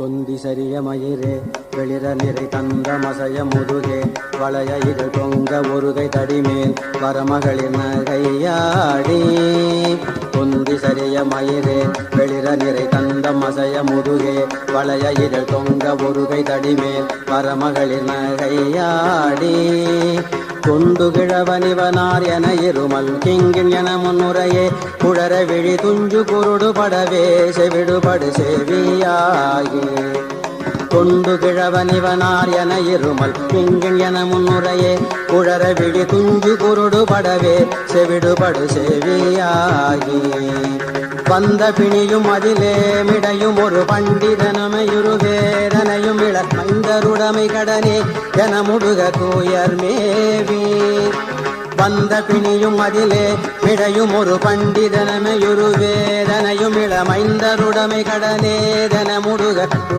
தொந்தி சரிய மயிரே வெளிர நிறை தந்த மசைய முதுகே வளைய இதழ் தொங்க ஒருகை தடிமேல் வரமகளிர் நகையாடி. தொந்தி சரிய மயிரே வெளிர நிறை தந்த மசைய முதுகே வளைய இதழ் தொங்க ஒருகை தடிமேல் வரமகளிர் நகையாடி. கொண்டு கிழவனிவனார் என இருமல் கிங்கின் என முன்னுரையே. குழற விழி துஞ்சு குருடு படவே செவிடுபடு செவியாகி கொண்டு கிழவனிவனார் என இருமல் கிங்கின் என முன்னுரையே. குழற விழி துஞ்சு குருடு படவே செவிடுபடு செவியாகி வந்த பிணியும் அதிலே மிடையும் ஒரு பண்டிதனமையுருவே இள கடனே என முடுக தூயர் மேவி. வந்த பிணியும் அதிலே பிழையும் ஒரு பண்டிதனமையுரு வேதனையும் இளமைந்தருடைமை கடனே தன முடுக